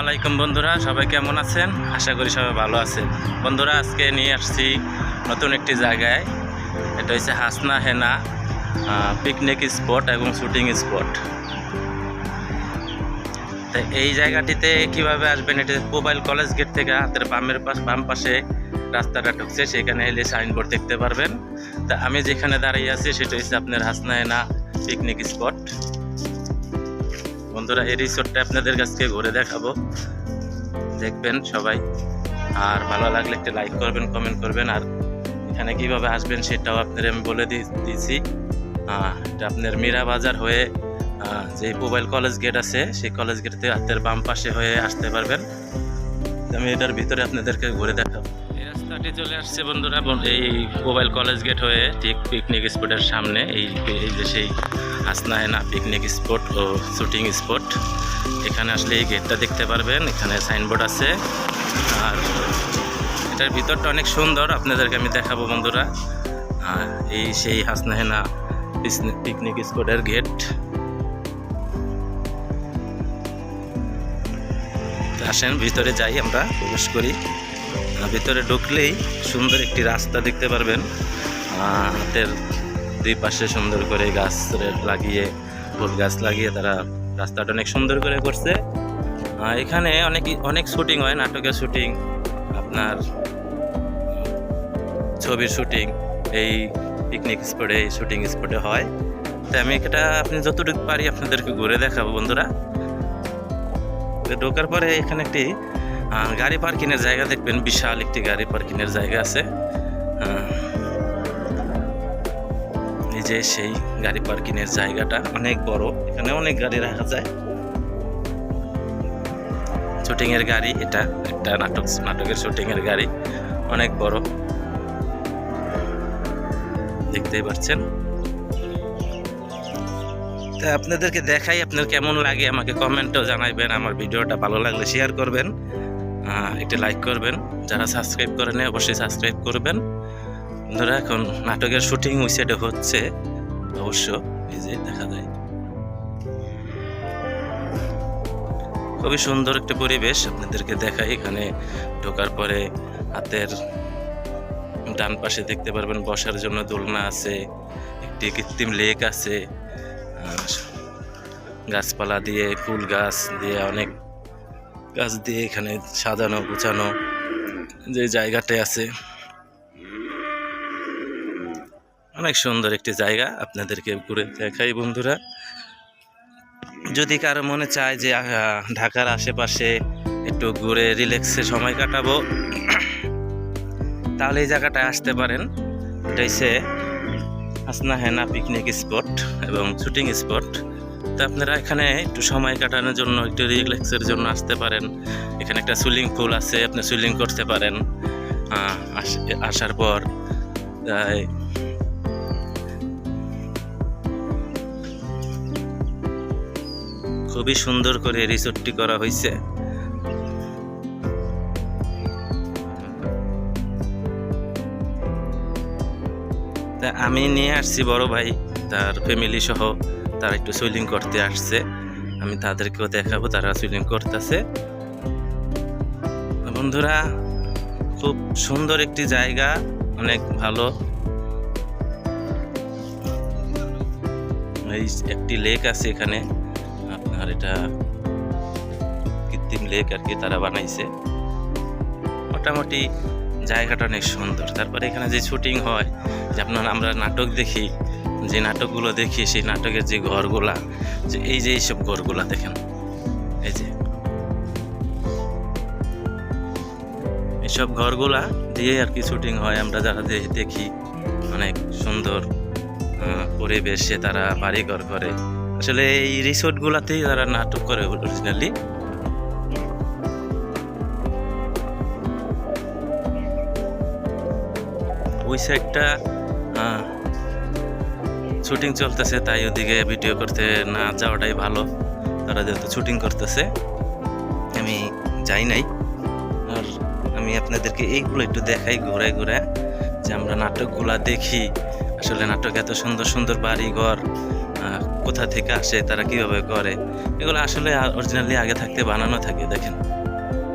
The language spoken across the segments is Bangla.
আলাইকুম বন্ধুরা, সবাই কেমন আছেন? আশা করি সবাই ভালো আছেন। বন্ধুরা, আজকে নিয়ে আসছি নতুন একটি জায়গায়। এটা হচ্ছে হাসনা হেনা পিকনিক স্পট এবং শুটিং স্পট তো এই জায়গাটিতে কীভাবে আসবেন? এটা মোবাইল কলেজ গেট থেকে হাতের বামের পাশ বাম পাশে রাস্তাটা ঢুকছে, সেখানে এলে সাইনবোর্ড দেখতে পারবেন। তা আমি যেখানে দাঁড়িয়ে আছি, সেটা হচ্ছে আপনার হাসনা হেনা পিকনিক স্পট বন্ধুরা, এই রিসোর্টটা আপনাদের কাছ থেকে ঘুরে দেখাবো। দেখবেন সবাই। আর ভালো লাগলে একটা লাইক করবেন কমেন্ট করবেন। আর এখানে কীভাবে আসবেন সেটাও আপনাদের আমি বলে দিয়েছি এটা আপনার মীরা বাজার হয়ে যে মোবাইল কলেজ গেট আছে, সেই কলেজ গেট থেকে হাতের বাম পাশে হয়ে আসতে পারবেন। আমি এটার ভিতরে আপনাদেরকে ঘুরে দেখাবো। এই চলে আসছে বন্ধুরা। এই মোবাইল কলেজ গেট হয়ে ঠিক পিকনিক স্পটের সামনে, এই এই যে সেই হাসনা হেনা পিকনিক স্পট ও শুটিং স্পট এখানে আসলে এই গেটটা দেখতে পারবেন, এখানে সাইনবোর্ড আছে। আর এটার ভিতরটা অনেক সুন্দর, আপনাদেরকে আমি দেখাবো বন্ধুরা। আর এই সেই হাসনা হেনা পিকনিক স্পটের গেট। আসেন, ভিতরে যাই আমরা, প্রবেশ করি। ভিতরে ঢুকলেই সুন্দর একটি রাস্তা দেখতে পারবেন। হাতের দুই পাশে সুন্দর করে গাছ লাগিয়ে, ফুল গাছ লাগিয়ে তারা রাস্তাটা অনেক সুন্দর করে করছে। এখানে অনেক অনেক শুটিং হয়, নাটকের শুটিং, আপনার ছবির শুটিং, এই পিকনিক স্পটে এই শুটিং স্পটে হয়। তো আমি এটা আপনি যতটুকু পারি আপনাদেরকে ঘুরে দেখাবো বন্ধুরা। ঢোকার পরে এখানে একটি গাড়ি পার্কিংয়ের জায়গা দেখবেন, বিশাল একটি গাড়ি পার্কিংয়ের জায়গা আছে। এই যে সেই গাড়ি পার্কিংয়ের জায়গাটা, অনেক বড়, এখানে অনেক গাড়ি রাখা যায়। শুটিংয়ের গাড়ি, এটা একটা নাটক, নাটকের শুটিংয়ের গাড়ি, অনেক বড়। দেখতেই পাচ্ছেন। তা আপনাদেরকে দেখাই, আপনার কেমন লাগে, আমাকে কমেন্টও জানাইবেন, আমার ভিডিওটা ভালো লাগলে শেয়ার করবেন। একটি লাইক করবেন। যারা সাবস্ক্রাইব করেন অবশ্যই সাবস্ক্রাইব করবেন। ধরো এখন নাটকের শুটিং ওই সাইডে হচ্ছে। অবশ্য এই যে দেখা যায়। খুবই সুন্দর একটা পরিবেশ আপনাদেরকে দেখাই। এখানে ঢোকার পরে হাতের ডান পাশে দেখতে পারবেন, বসার জন্য দোলনা আছে, একটি কৃত্রিম লেক আছে। গাছপালা দিয়ে, ফুল গাছ দিয়ে অনেক গাছ দিয়ে এখানে সাজানো, গুছানো যে জায়গাটা আছে। অনেক সুন্দর একটি জায়গা আপনাদেরকে ঘুরে দেখাই, বন্ধুরা। যদি কারও মনে চায় যে ঢাকার আশেপাশে একটু ঘুরে রিল্যাক্সে সময় কাটাবো, তাহলে এই জায়গাটায় আসতে পারেন। এটা হচ্ছে হাসনা হেনা পিকনিক স্পট এবং শুটিং স্পট তো আপনারা এখানে একটু সময় কাটানোর জন্য, একটু রিল্যাক্সের জন্য আসতে পারেন। এখানে একটা সুইমিং পুল আছে, আপনি সুইমিং করতে পারেন। আসার পর খুবই সুন্দর করে রিসোর্টটি করা হয়েছে। তা আমি নিয়ে আসছি বড় ভাই, তার ফ্যামিলি সহ। তারা একটু সুইলিং করতে আসছে। আমি তাদেরকেও দেখাবো তারা সুইলিং করতেছে। বন্ধুরা, খুব সুন্দর একটি জায়গা, অনেক ভালো। এই একটি লেক আছে এখানে। আপনার এটা কৃত্রিম লেক আর কি তারা বানাইছে। মোটামুটি জায়গাটা অনেক সুন্দর। তারপরে এখানে যে শুটিং হয় যে আপনার আমরা নাটক দেখি যে নাটকগুলো দেখি, সেই নাটকের যে ঘরগুলা, যে এই যে এইসব ঘরগুলা দেখেন, এই যে। এইসব ঘরগুলা দিয়ে আর কি শুটিং হয়। আমরা যারা দেখি, অনেক সুন্দর পরিবেশে তারা বাড়িঘর করে। আসলে এই রিসোর্টগুলাতেই তারা নাটক করে অরিজিনালি ওই সাইডটা শুটিং চলতেছে, তাই ওদিকে ভিডিও করতে না যাওয়াটাই ভালো। তারা যেহেতু শুটিং করতেছে, আমি যাই নাই। আর আমি আপনাদেরকে এইগুলো একটু দেখাই ঘুরে ঘুরে, যে আমরা নাটকগুলা দেখি। আসলে নাটক এত সুন্দর সুন্দর বাড়ি ঘর কোথা থেকে আসে, তারা কীভাবে করে? এগুলো আসলে অরিজিনালি আগে থাকতে বানানো থাকে, দেখেন।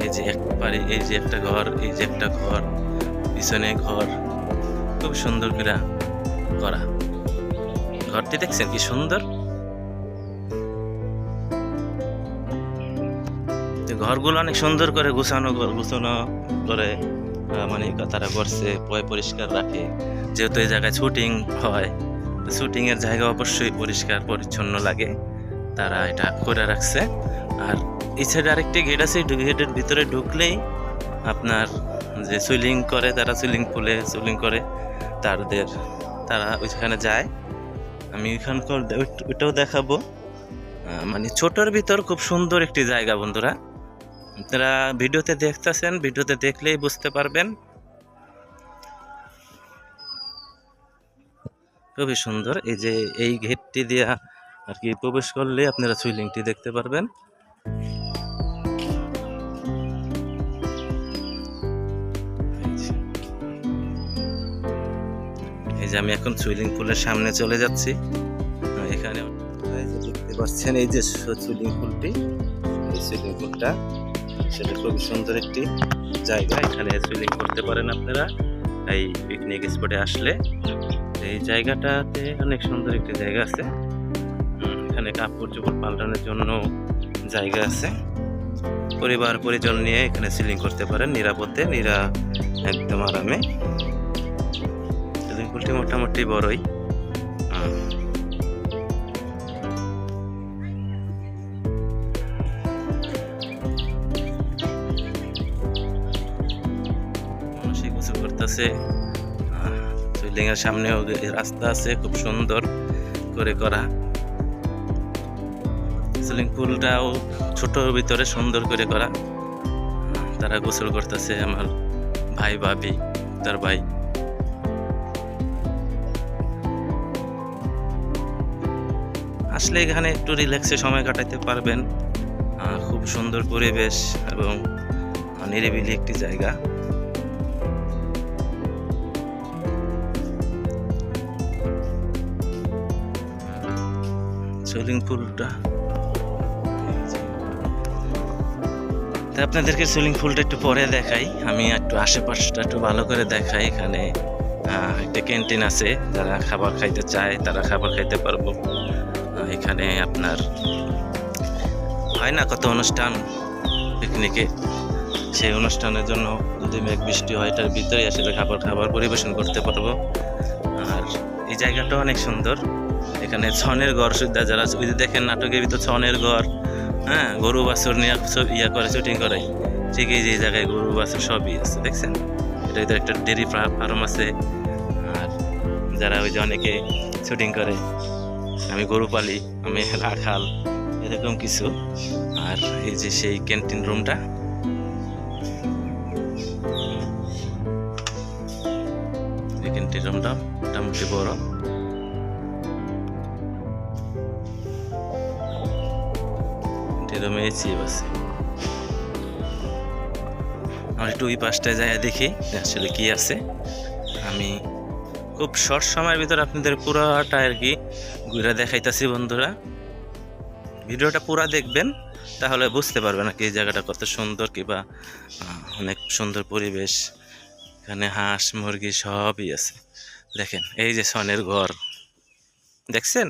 এই যে এক বাড়ি, এই যে একটা ঘর, এই যে একটা ঘর, পিছনে ঘর, খুব সুন্দর করে করা। ঘরটি দেখছেন কি সুন্দর? তো ঘরগুলো অনেক সুন্দর করে গুছানো গুছানো করে মানে তারা করছে, পয় পরিষ্কার রাখে। যেহেতু এই জায়গায় শুটিং হয় শুটিং এর জায়গা অবশ্যই পরিষ্কার, পরিচ্ছন্ন লাগে। তারা এটা করে রাখছে। আর এই আরেকটি গেট আছে গেটের ভিতরে ঢুকলেই আপনার যে সুইলিং করে, তারা সুইলিং পুলে সুইলিং করে তাদের তারা ওইখানে যায়। আমি এখানকার ওইট- ওইটাও দেখাবো। মানে ছোটোর ভিতর খুব সুন্দর একটি জায়গা, বন্ধুরা। আপনারা ভিডিওতে দেখতেছেন, ভিডিওতে দেখলেই বুঝতে পারবেন। খুবই সুন্দর। এই যে এই গেটটি দিয়া আর কি প্রবেশ করলে আপনারা সুইলিংটি দেখতে পারবেন। এই যে আমি এখন সুইলিং পুলের সামনে চলে যাচ্ছি। এখানে দেখতে পাচ্ছেন, এই যে সুইলিং পুলটি। এই সুইলিং পুলটা, সেটা খুবই সুন্দর একটি জায়গা। এখানে সুইমিং করতে পারেন আপনারা। এই পিকনিক স্পটে আসলে। এই জায়গাটাতে অনেক সুন্দর একটি জায়গা আছে। এখানে কাপড় চোপড় পাল্টানোর জন্য জায়গা আছে। পরিবার পরিজন নিয়ে এখানে সিলিং করতে পারেন নিরাপদে, নিরা, একদম আরামে। পুলটি মোটামুটি বড়ই। এর সামনেও রাস্তা আছে, খুব সুন্দর করে করা। সুইমিং পুলটাও ছোটর ভিতরে সুন্দর করে করা। তারা গোসল করতেছে আমার ভাই, ভাবি, তার ভাই। আসলে এখানে একটু রিল্যাক্সে সময় কাটাতে পারবেন। খুব সুন্দর পরিবেশ এবং নিরিবিলি একটি জায়গা। সুইমিং পুলটা। তা আপনাদেরকে সুইমিং পুলটা একটু পরে দেখাই। আমি একটু আশেপাশটা একটু ভালো করে দেখাই। এখানে একটা ক্যান্টিন আছে। যারা খাবার খাইতে চায়, তারা খাবার খাইতে পারব। এখানে আপনার হয় না কত অনুষ্ঠান পিকনিকে সেই অনুষ্ঠানের জন্য যদি মেঘ বৃষ্টি হয়, এটার ভিতরে আসলে খাবার খাবার পরিবেশন করতে পারব। আর এই জায়গাটা অনেক সুন্দর। এখানে ছনের ঘর সুদ্ধা যারা ওই যে দেখেন নাটকের ভিতর ছনের ঘর হ্যাঁ? গরু বাছুর নিয়ে সব ইয়া করে, শুটিং করে। ঠিক এই যে জায়গায় গরু বাছুর সবই আছে, দেখছেন? এটা ভিতরে একটা ডেরি ফার্ম আছে। আর যারা ওই যে অনেকে শুটিং করে আমি গরু পালি, আমি রাখাল এরকম কিছু। আর এই যে সেই ক্যান্টিন রুমটা ক্যান্টিন রুমটা মোটামুটি বড়। রুমে এসি আছে। আমি একটু ওই পাশটায় যাই দেখি আসলে কি আছে। আমি খুব শর্ট সময়ের ভিতরে আপনাদের পুরাটা আর কি ঘুরে দেখাইতাছি বন্ধুরা। ভিডিওটা পুরা দেখবেন তাহলে বুঝতে পারবেন কি এই জায়গাটা কত সুন্দর কিবা অনেক সুন্দর পরিবেশ। এখানে হাঁস মুরগি সবই আছে। দেখেন এই যে সনের ঘর। দেখছেন?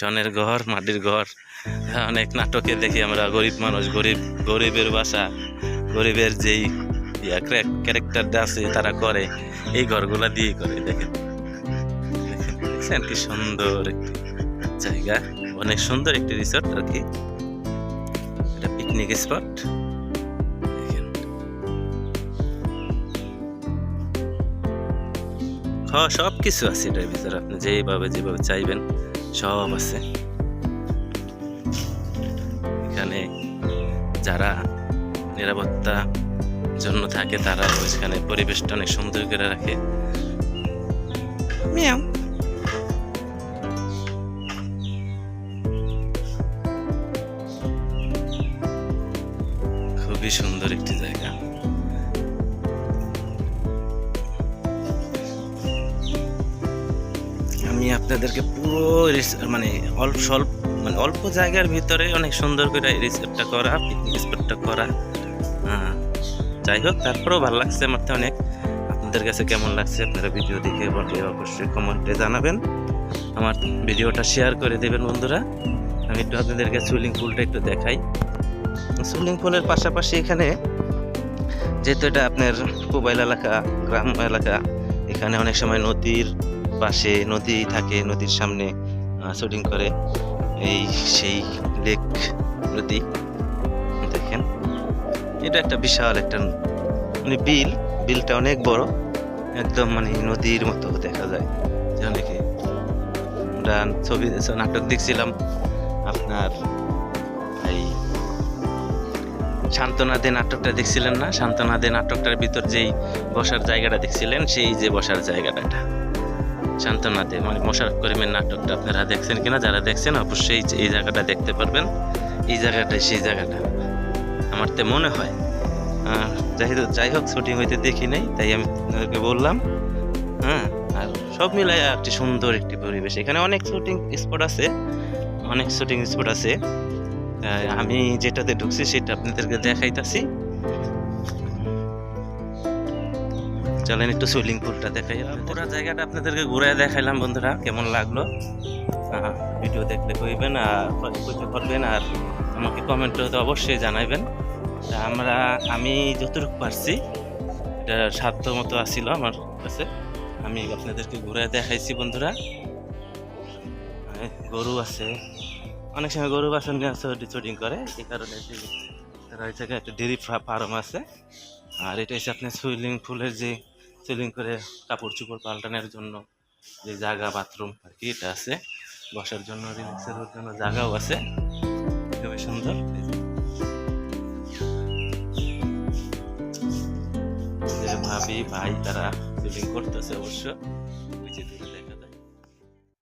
সনের ঘর মাটির ঘর। হ্যাঁ, অনেক নাটকে দেখি আমরা গরিব মানুষ গরিব গরিবের বাসা গরিবের যেই ক্যারেক্টারটা আছে তারা করে, এই ঘরগুলা দিয়ে করে, দেখেন। দেখেন দেখছেন কি সুন্দর জায়গা, অনেক সুন্দর একটি রিসোর্ট আর কি। এটা পিকনিক স্পট হ্যাঁ সব কিছু আছে এটার ভিতরে, আপনি যেইভাবে যেভাবে চাইবেন, সব আছে। এখানে যারা নিরাপত্তা জন্য থাকে তারা ওইখানে পরিবেশটা অনেক সুন্দর করে রাখে। মিয়াও। খুবই সুন্দর একটি জায়গা। আমি আপনাদেরকে পুরো মানে অল্প স্বল্প মানে অল্প জায়গার ভিতরে অনেক সুন্দর করে রিসেপ্টটা করা পিকনিক স্পটটা করা। যাই হোক তারপরেও ভালো লাগছে আমার তো অনেক। আপনাদের কাছে কেমন লাগছে আপনারা ভিডিও দেখে বলে অবশ্যই কমেন্টে জানাবেন। আমার ভিডিওটা শেয়ার করে দেবেন বন্ধুরা। আমি একটু আপনাদেরকে সুইমিং পুলটা একটু দেখাই। সুইমিং পুলের পাশাপাশি এখানে যেহেতু এটা আপনার মোবাইল এলাকা, গ্রাম এলাকা, এখানে অনেক সময় নদীর পাশে নদী থাকে, নদীর সামনে শুটিং করে। এই সেই লেক নদী। এটা একটা বিশাল একটা মানে বিল, বিলটা অনেক বড়, একদম মানে নদীর মতো দেখা যায়। যে অনেকে আমরা ছবি, নাটক দেখছিলাম, আপনার এই সান্ত্বনা দে নাটকটা দেখছিলেন না? সান্ত্বনা দে নাটকটার ভিতর যেই বসার জায়গাটা দেখছিলেন, সেই যে বসার জায়গাটা এটা। সান্ত্বনা দে মানে মোশারফ করিমের নাটকটা আপনারা দেখছেন কিনা? যারা দেখছেন, অবশ্যই এই জায়গাটা দেখতে পারবেন। এই জায়গাটাই সেই জায়গাটা। আমার তো মনে হয়। যাই হোক যাই হোক শুটিং হইতে দেখি নাই তাই আমি আপনাদেরকে বললাম। হ্যাঁ আর সব মিলাই একটি সুন্দর একটি পরিবেশ। এখানে অনেক শুটিং স্পট আছে অনেক শুটিং স্পট আছে। আমি যেটাতে ঢুকছি সেটা আপনাদেরকে দেখাইতাছি। চলেন একটু সুইমিং পুলটা দেখাই পুরো জায়গাটা আপনাদেরকে ঘুরে দেখাইলাম বন্ধুরা কেমন লাগল? ভিডিও দেখলে কইবেন আর কইতে পারবেন আর আমাকে কমেন্টে অবশ্যই জানাইবেন। আমরা, আমি যতটুকু পারছি, এটা সাধ্য মতো আসছিল আমার কাছে। আমি আপনাদেরকে ঘুরে দেখাইছি বন্ধুরা। গরু আছে। অনেক সময় গরু বাসন নিয়ে শুটিং করে, এই কারণে একটা ডেরি ফার্ম আছে। আর এটা হচ্ছে আপনার সুইমিং পুলের যে সুইমিং করে কাপড় চোপড় পাল্টানোর জন্য যে জায়গা, বাথরুম আর কি এটা আছে। বসার জন্য রিল্যাক্সের জন্য জায়গাও আছে। খুবই সুন্দর। ভাবি ভাই তারা ফিলিং করতেছে অবশ্য।